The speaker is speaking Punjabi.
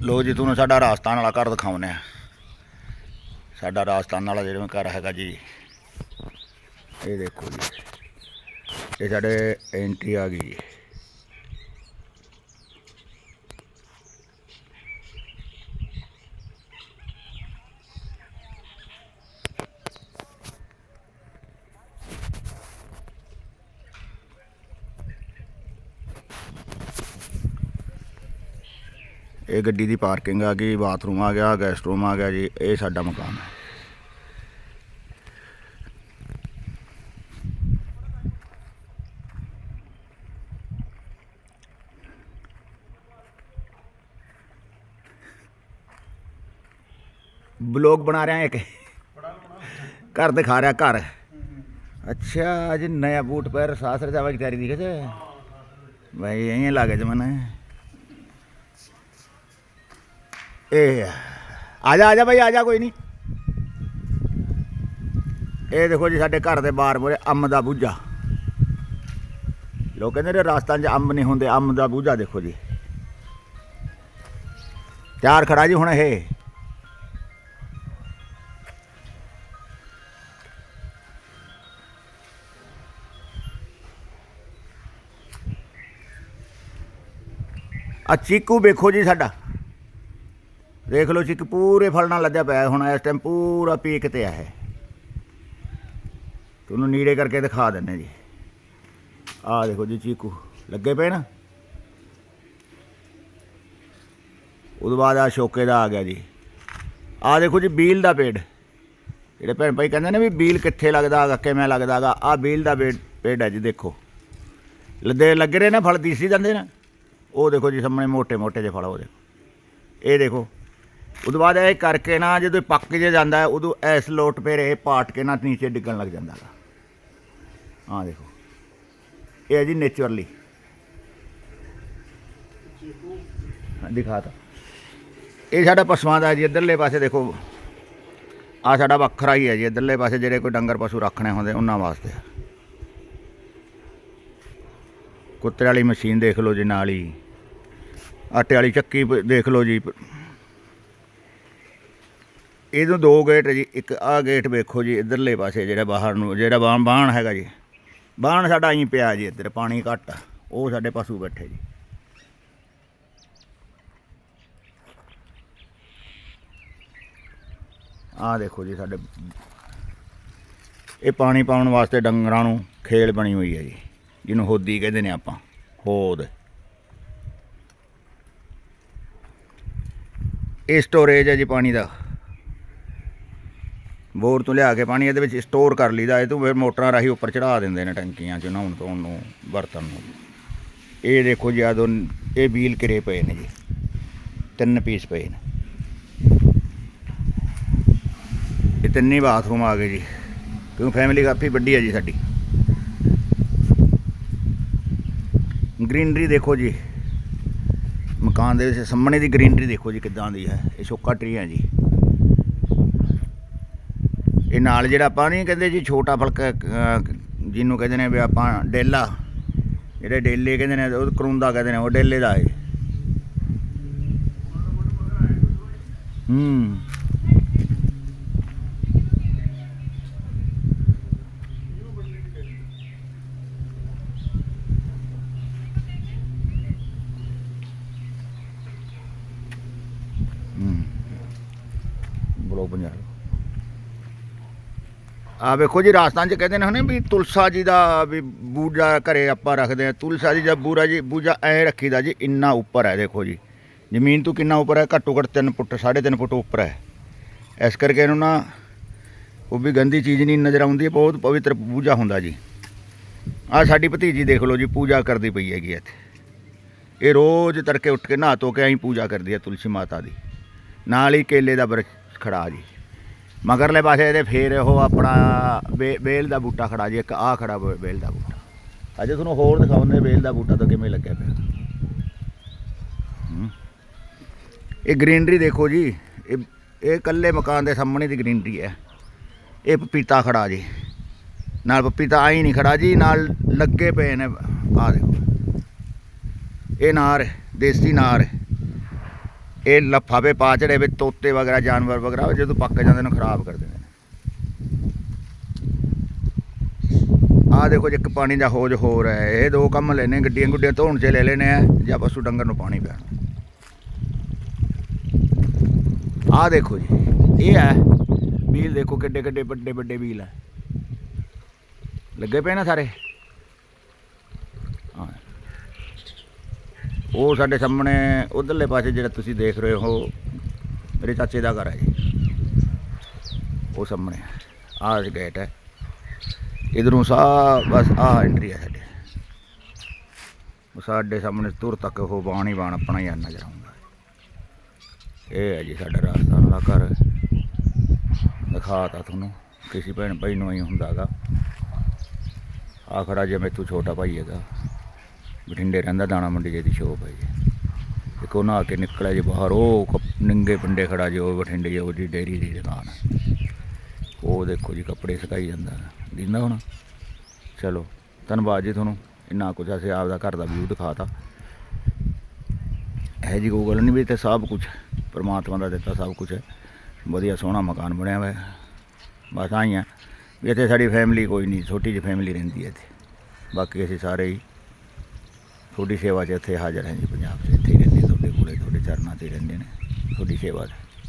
ਲੋ ਜੀ, ਤੁਹਾਨੂੰ ਸਾਡਾ ਰਾਜਸਥਾਨ ਵਾਲਾ ਘਰ ਦਿਖਾਉਂਦੇ ਆ ਸਾਡਾ ਰਾਜਸਥਾਨ ਵਾਲਾ ਜਿਹੜਾ ਘਰ ਹੈਗਾ ਜੀ, ਇਹ ਦੇਖੋ ਜੀ, ਇਹ ਸਾਡੇ ਐਂਟਰੀ ਆ ਗਈ ਇਹ ਗੱਡੀ ਦੀ ਪਾਰਕਿੰਗ ਆ ਗਈ ਬਾਥਰੂਮ ਆ ਗਿਆ ਗੈਸਟ ਰੂਮ ਆ ਗਿਆ ਜੀ ਇਹ ਸਾਡਾ ਮਕਾਨ ਹੈ। ਬਲੌਗ ਬਣਾ ਰਿਹਾ ਇੱਕ। ਘਰ ਦਿਖਾ ਰਿਹਾ ਘਰ। ਅੱਛਾ आज ਨਵਾਂ ਬੂਟ पर सास रजावा की तैयारी दिखे थे भाई यहीं लागे जमाना ਇਹ ਆ ਜਾ ਆ ਜਾ ਭਾਈ ਆ ਜਾ ਕੋਈ ਨਹੀਂ ਇਹ ਦੇਖੋ ਜੀ ਸਾਡੇ ਘਰ ਦੇ ਬਾਹਰ ਮੋਰੇ ਅੰਬ ਦਾ ਬੂਝਾ। ਲੋਕ ਕਹਿੰਦੇ ਨੇ ਰਾਜਸਥਾਨ 'ਚ ਅੰਬ ਨਹੀਂ ਹੁੰਦੇ, ਅੰਬ ਦਾ ਬੂਝਾ ਦੇਖੋ ਜੀ। ਤਿਆਰ ਖੜਾ ਜੀ ਹੁਣ ਇਹ। ਆ ਚੀਕੂ ਵੇਖੋ ਜੀ ਸਾਡਾ। ਦੇਖ ਲਓ ਜੀ ਕਿ ਪੂਰੇ ਫਲ ਨਾਲ ਲੱਦਿਆ ਪਿਆ ਹੁਣ, ਇਸ ਟਾਈਮ ਪੂਰਾ ਪੀਕ ਤੇ ਆ ਹੈ ਤੁਹਾਨੂੰ ਨੀੜੇ ਕਰਕੇ ਦਿਖਾ ਦਿੰਨੇ ਜੀ। ਆਹ ਦੇਖੋ ਜੀ, ਚੀਕੂ ਲੱਗੇ ਪਏ ਨਾ। ਉਦੋਂ ਬਾਅਦ ਆ ਸ਼ੋਕੇ ਦਾ ਆ ਗਿਆ ਜੀ। ਆਹ ਦੇਖੋ ਜੀ, ਬੀਲ ਦਾ ਪੇੜ। ਜਿਹੜੇ ਭੈਣ ਭਾਈ ਕਹਿੰਦੇ ਨੇ ਵੀ ਬੀਲ ਕਿੱਥੇ ਲੱਗਦਾ ਹੈਗਾ, ਕਿਵੇਂ ਲੱਗਦਾ ਹੈਗਾ ਆਹ ਬੀਲ ਦਾ ਪੇੜ ਪੇੜ ਹੈ ਜੀ, ਦੇਖੋ। ਲੱਦੇ ਲੱਗ ਰਹੇ ਨੇ, ਫਲ ਦੀਸੀ ਜਾਂਦੇ ਨੇ। ਉਹ ਦੇਖੋ ਜੀ, ਸਾਹਮਣੇ ਮੋٹے ਮੋٹے ਜਿਹੇ ਫਲ ਉਹ ਦੇਖੋ ਇਹ ਦੇਖੋ ਉਦੋਂ ਬਾਅਦ ਇਹ ਕਰਕੇ ਨਾ ਜਦੋਂ ਪੱਕ ਜੇ ਜਾਂਦਾ ਉਦੋਂ ਐਸ ਲੋਟ ਪੇ ਇਹ ਪਾਟ ਕੇ ਨਾ ਨੀਚੇ ਡਿੱਗਣ ਲੱਗ ਜਾਂਦਾ ਹੈ ਹਾਂ ਦੇਖੋ। ਇਹ ਹੈ ਜੀ ਨੇਚਰਲੀ। ਦਿਖਾ ਤਾ। ਇਹ ਸਾਡਾ ਪਸ਼ੂਆਂ ਦਾ ਜੀ, ਇੱਧਰਲੇ ਪਾਸੇ ਦੇਖੋ। ਆ ਸਾਡਾ ਵੱਖਰਾ ਹੀ ਹੈ ਜੀ, ਇੱਧਰਲੇ ਪਾਸੇ ਜਿਹੜੇ ਕੋਈ ਡੰਗਰ ਪਸ਼ੂ ਰੱਖਣੇ ਹੁੰਦੇ, ਉਹਨਾਂ ਵਾਸਤੇ। ਕੁੱਤੇ ਵਾਲੀ ਮਸ਼ੀਨ ਦੇਖ ਲਓ ਜੀ, ਨਾਲ ਹੀ। ਆਟੇ ਵਾਲੀ ਚੱਕੀ ਪ- ਦੇਖ ਲਓ ਜੀ। ਇਹਦੋਂ ਦੋ ਗੇਟ ਹੈ ਜੀ, ਇੱਕ ਆਹ ਗੇਟ ਵੇਖੋ ਜੀ, ਇਧਰਲੇ ਪਾਸੇ ਜਿਹੜਾ ਬਾਹਰ ਨੂੰ, ਜਿਹੜਾ ਬਾਣ ਬਾਣ ਹੈਗਾ ਜੀ। ਬਾਣ ਸਾਡਾ ਐਂ ਪਿਆ ਜੀ ਇੱਧਰ, ਪਾਣੀ ਘੱਟ ਉਹ ਸਾਡੇ ਪਸ਼ੂ ਬੈਠੇ ਜੀ। ਆਹ ਦੇਖੋ ਜੀ ਸਾਡੇ, ਇਹ ਪਾਣੀ ਪਾਉਣ ਵਾਸਤੇ ਡੰਗਰਾਂ ਨੂੰ ਖੇਲ ਬਣੀ ਹੋਈ ਹੈ ਜੀ, ਜਿਹਨੂੰ ਹੋਦੀ ਕਹਿੰਦੇ ਨੇ ਆਪਾਂ, ਹੋਦ। ਇਹ ਸਟੋਰੇਜ ਹੈ ਜੀ ਪਾਣੀ ਦਾ। ਬੋਰ ਤੋਂ ਲਿਆ ਕੇ ਪਾਣੀ ਇਹਦੇ ਵਿੱਚ ਸਟੋਰ ਕਰ ਲਈਦਾ, ਇਹ ਤੋਂ ਫਿਰ ਮੋਟਰਾਂ ਰਾਹੀਂ ਉੱਪਰ ਚੜਾ ਦਿੰਦੇ ਨੇ ਟੈਂਕੀਆਂ 'ਚ ਨਹਾਉਣ ਧੋਣ ਨੂੰ, ਬਰਤਨ ਨੂੰ। ਇਹ ਦੇਖੋ ਜੀ ਆ ਦੋ, ਇਹ ਬੀਲ ਕਿਰੇ ਪਏ ਨੇ ਜੀ, ਤਿੰਨ ਪੀਸ ਪਏ ਨੇ। ਇਹ ਤਿੰਨੇ ਬਾਥਰੂਮ ਆ ਗਏ ਜੀ, ਕਿਉਂ ਫੈਮਿਲੀ ਕਾਫੀ ਵੱਡੀ ਹੈ ਜੀ ਸਾਡੀ। ਗ੍ਰੀਨਰੀ ਦੇਖੋ ਜੀ, ਮਕਾਨ ਦੇ ਵਿੱਚ ਸਾਹਮਣੇ ਦੀ ਗ੍ਰੀਨਰੀ ਦੇਖੋ ਜੀ ਕਿੱਦਾਂ ਦੀ ਹੈ, ਇਹ ਸ਼ੋਕਾ ਟਰੀ ਹੈ ਜੀ। ਇਹ ਨਾਲ ਜਿਹੜਾ ਆਪਾਂ ਨਹੀਂ ਕਹਿੰਦੇ ਜੀ ਛੋਟਾ ਫਲਕਾ ਜਿਹਨੂੰ ਕਹਿੰਦੇ ਨੇ ਵੀ ਆਪਾਂ ਡੇਲਾ, ਜਿਹੜੇ ਡੇਲੇ ਕਹਿੰਦੇ ਨੇ, ਉਹ ਕਰੂੰਦਾ ਕਹਿੰਦੇ ਨੇ, ਉਹ ਡੇਲੇ ਦਾ ਹੈ। ਹੂੰ। ਹੂੰ ਪੰਜਾਬ ਆ ਵੇਖੋ ਜੀ, ਰਾਜਸਥਾਨ ਚ ਕਹਿੰਦੇ ਨੇ ਹਨੇ ਵੀ ਤੁਲਸਾ ਜੀ ਦਾ ਵੀ ਬੂਜਾ ਘਰੇ ਆਪਾਂ ਰੱਖਦੇ ਆ ਤੁਲਸਾ ਜੀ ਦਾ ਬੂਰਾ ਜੀ, ਬੂਜਾ ਐ ਰੱਖੀਦਾ ਜੀ, ਇੰਨਾ ਉੱਪਰ ਹੈ ਦੇਖੋ ਜੀ। ਜ਼ਮੀਨ ਤੋਂ ਕਿੰਨਾ ਉੱਪਰ ਹੈ? ਘੱਟੋ ਘੱਟ 3 ਫੁੱਟ 3.5 ਫੁੱਟ ਉੱਪਰ ਹੈ। ਇਸ ਕਰਕੇ ਇਹਨੂੰ ਨਾ ਉਹ ਵੀ ਗੰਦੀ ਚੀਜ਼ ਨਹੀਂ ਨਜ਼ਰ ਆਉਂਦੀ, ਬਹੁਤ ਪਵਿੱਤਰ ਪੂਜਾ ਹੁੰਦਾ ਜੀ। ਆ ਸਾਡੀ ਭਤੀਜੀ ਦੇਖ ਲਓ ਜੀ, ਪੂਜਾ ਕਰਦੀ ਪਈ ਹੈਗੀ ਇੱਥੇ। ਇਹ ਰੋਜ਼ ਤੜਕੇ ਉੱਠ ਕੇ ਨਹਾ ਧੋ ਕੇ ਐਂ ਪੂਜਾ ਕਰਦੀ ਹੈ ਤੁਲਸੀ ਮਾਤਾ ਦੀ। ਨਾਲ ਹੀ ਕੇਲੇ ਦਾ ਬਰਛ ਖੜਾ ਜੀ। ਮਗਰਲੇ ਪਾਸੇ ਇਹਦੇ ਫੇਰ ਉਹ ਆਪਣਾ ਬੇ- ਬੇਲ ਦਾ ਬੂਟਾ ਖੜਾ ਜੀ, ਇੱਕ ਆ ਖੜਾ ਬੇ- ਬੇਲ ਦਾ ਬੂਟਾ। ਅਜੇ ਤੁਹਾਨੂੰ ਹੋਰ ਦਿਖਾਉਂਦੇ ਬੇਲ ਦਾ ਬੂਟਾ ਤਾਂ ਕਿਵੇਂ ਲੱਗਿਆ ਪਿਆ। ਇਹ ਗ੍ਰੀਨਰੀ ਦੇਖੋ ਜੀ, ਇਹ ਇਹ ਇਕੱਲੇ ਮਕਾਨ ਦੇ ਸਾਹਮਣੇ ਦੀ ਗ੍ਰੀਨਰੀ ਹੈ। ਇਹ ਪਪੀਤਾ ਖੜਾ ਜੀ। ਨਾਲ ਪਪੀਤਾ ਆਈ ਨਹੀਂ ਖੜਾ ਜੀ, ਨਾਲ ਲੱਗੇ ਪਏ ਨੇ ਆ ਦੇਖੋ। ਇਹ ਨਾਰ ਦੇਸੀ ਨਾਰ ਇਹ ਲਫਾਵੇ ਪਾ ਚੜੇ ਵਿੱਚ ਤੋਤੇ ਵਗੈਰਾ, ਜਾਨਵਰ ਵਗੈਰਾ ਜਦੋਂ ਪੱਕ ਜਾਂਦੇ ਨੇ ਖਰਾਬ ਕਰ ਦਿੰਦੇ ਨੇ। ਆਹ ਦੇਖੋ ਜੀ, ਇੱਕ ਪਾਣੀ ਦਾ ਹੋਜ ਹੋਰ ਹੈ। ਇਹ ਦੋ ਕੰਮ ਲੈਣੇ ਗੱਡੀਆਂ ਗੁੱਡੀਆਂ ਧੋਣ ਚ ਲੈ ਲੈਣੇ ਆ, ਜਾਂ ਪਸ਼ੂ ਡੰਗਰ ਨੂੰ ਪਾਣੀ ਪਿਆਉਣਾ। ਆਹ ਦੇਖੋ ਜੀ, ਇਹ ਹੈ ਵੀਲ ਦੇਖੋ ਕਿੱਡੇ ਕਿੱਡੇ ਵੱਡੇ ਵੱਡੇ ਵੀਲ ਹੈ ਲੱਗੇ ਪਏ ਨਾ ਸਾਰੇ? ਉਹ ਸਾਡੇ ਸਾਹਮਣੇ ਉਧਰਲੇ ਪਾਸੇ ਜਿਹੜਾ ਤੁਸੀਂ ਦੇਖ ਰਹੇ ਹੋ, ਮੇਰੇ ਚਾਚੇ ਦਾ ਘਰ ਹੈ ਜੀ। ਉਹ ਸਾਹਮਣੇ ਆਹ ਗੇਟ ਹੈ। ਇਧਰੋਂ ਸਾ, ਬਸ ਆਹ ਐਂਟਰੀ ਹੈ ਸਾਡੇ। ਸਾਡੇ ਸਾਹਮਣੇ ਤੁਰ ਤੱਕ ਉਹ ਬਾਣ ਹੀ ਬਾਣ ਆਪਣਾ ਹੀ ਆ, ਨਜ਼ਰ ਆਉਂਦਾ ਇਹ ਹੈ ਜੀ ਸਾਡਾ ਰਾਜਸਥਾਨ ਦਾ ਘਰ। ਦਿਖਾਤਾ ਤੁਹਾਨੂੰ। ਕਿਸੇ ਭੈਣ ਭਾਈ ਨੂੰ ਹੀ ਹੁੰਦਾਗਾ ਆ ਖੜਾ ਜੇ ਮੈਥੋਂ ਛੋਟਾ ਭਾਈ ਹੈਗਾ। ਬਠਿੰਡੇ ਰਹਿੰਦਾ ਦਾਣਾ ਮੰਡੀ ਜੇ ਦੀ ਸ਼ੋਪ ਹੈ ਜੀ। ਇੱਕ ਉਹ ਨਹਾ ਕੇ ਨਿਕਲਿਆ ਜੀ ਬਾਹਰ, ਉਹ ਕੱਪ- ਨੰਗੇ ਪਿੰਡੇ ਖੜਾ ਜੀ, ਉਹ ਬਠਿੰਡੇ ਜੀ ਉਹਦੀ ਡੇਰੀ ਦੀ ਦੁਕਾਨ। ਉਹ ਦੇਖੋ ਜੀ ਕੱਪੜੇ ਸੁਕਾਈ ਜਾਂਦਾ। ਦਿੰਦਾ ਹੁਣ। ਚਲੋ, ਧੰਨਵਾਦ ਜੀ ਤੁਹਾਨੂੰ। ਇੰਨਾ ਕੁਝ ਅਸੀਂ ਆਪਦਾ ਘਰ ਦਾ ਵਿਊ ਦਿਖਾਤਾ। ਇਹ ਜੀ ਕੋਈ ਗੱਲ ਨਹੀਂ ਵੀ ਇੱਥੇ ਸਭ ਕੁਝ ਪਰਮਾਤਮਾ ਦਾ ਦਿੱਤਾ ਸਭ ਕੁਝ ਹੈ ਵਧੀਆ ਸੋਹਣਾ ਮਕਾਨ ਬਣਿਆ ਹੋਇਆ। ਬਸ ਆਈ ਆਈਆਂ। ਵੀ ਇੱਥੇ ਸਾਡੀ ਫੈਮਿਲੀ ਕੋਈ ਨਹੀਂ ਛੋਟੀ ਜਿਹੀ ਫੈਮਿਲੀ ਰਹਿੰਦੀ ਹੈ ਇੱਥੇ। ਬਾਕੀ ਅਸੀਂ ਸਾਰੇ ਹੀ ਤੁਹਾਡੀ ਸੇਵਾ 'ਚ ਇੱਥੇ ਹਾਜ਼ਰ ਹਾਂ ਜੀ ਪੰਜਾਬ 'ਚ। ਇੱਥੇ ਹੀ ਰਹਿੰਦੇ, ਤੁਹਾਡੇ ਕੋਲੇ, ਤੁਹਾਡੇ ਚਰਨਾਂ ਤੇ ਰਹਿੰਦੇ ਨੇ। ਤੁਹਾਡੀ ਸੇਵਾ 'ਚ।